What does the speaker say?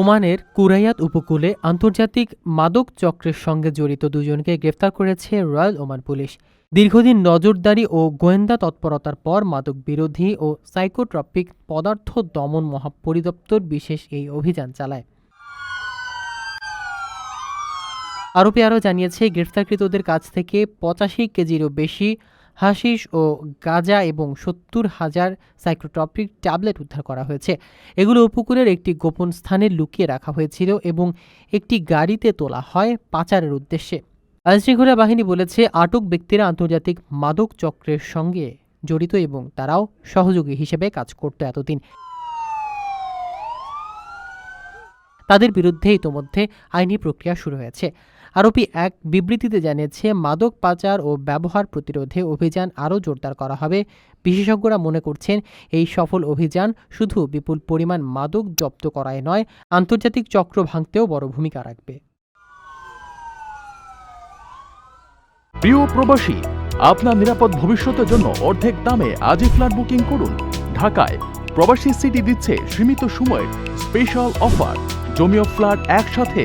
ওমানের কুরাইয়াত উপকূলে আন্তর্জাতিক মাদক চক্রের সঙ্গে জড়িত দুজনকে গ্রেফতার করেছে রয়্যাল ওমান পুলিশ। দীর্ঘদিন নজরদারি ও গোয়েন্দা তৎপরতার পর মাদক বিরোধী ও সাইকোট্রপিক পদার্থ দমন মহাপরিদপ্তর বিশেষ এই অভিযান চালায়। আরোপি আরও জানিয়েছে, গ্রেফতারকৃতদের কাছ থেকে পঁচাশি কেজিরও বেশি হাসিস ও গাঁজা এবং সত্তর হাজার সাইক্রোট্রপিক ট্যাবলেট উদ্ধার করা হয়েছে। এগুলো উপকূলের একটি গোপন স্থানে লুকিয়ে রাখা হয়েছিল এবং একটি গাড়িতে তোলা হয় পাচারের উদ্দেশ্যে। আইনশৃঙ্খলা বাহিনী বলেছে, আটক ব্যক্তিরা আন্তর্জাতিক মাদক চক্রের সঙ্গে জড়িত এবং তারাও সহযোগী হিসেবে কাজ করত এতদিন। তাদের বিরুদ্ধে ইতোমধ্যে আইনি প্রক্রিয়া শুরু হয়েছে। আরোপি এক বিবৃতিতে জানিয়েছে, মাদক পাচার ও ব্যবহার প্রতিরোধে অভিযান আরও জোরদার করা হবে। বিশেষজ্ঞরা মনে করছেন, এই সফল অভিযান শুধু বিপুল পরিমাণ মাদক জব্দ করায় নয়, আন্তর্জাতিক চক্র ভাঙতেও বড় ভূমিকা রাখবে। প্রিয় প্রবাসী, আপনার নিরাপদ ভবিষ্যতের জন্য অর্ধেক দামে আজই ফ্ল্যাট বুকিং করুন। ঢাকায় প্রবাসী সিটি দিচ্ছে সীমিত সময়ের স্পেশাল অফার। জমিও ফ্ল্যাট একসাথে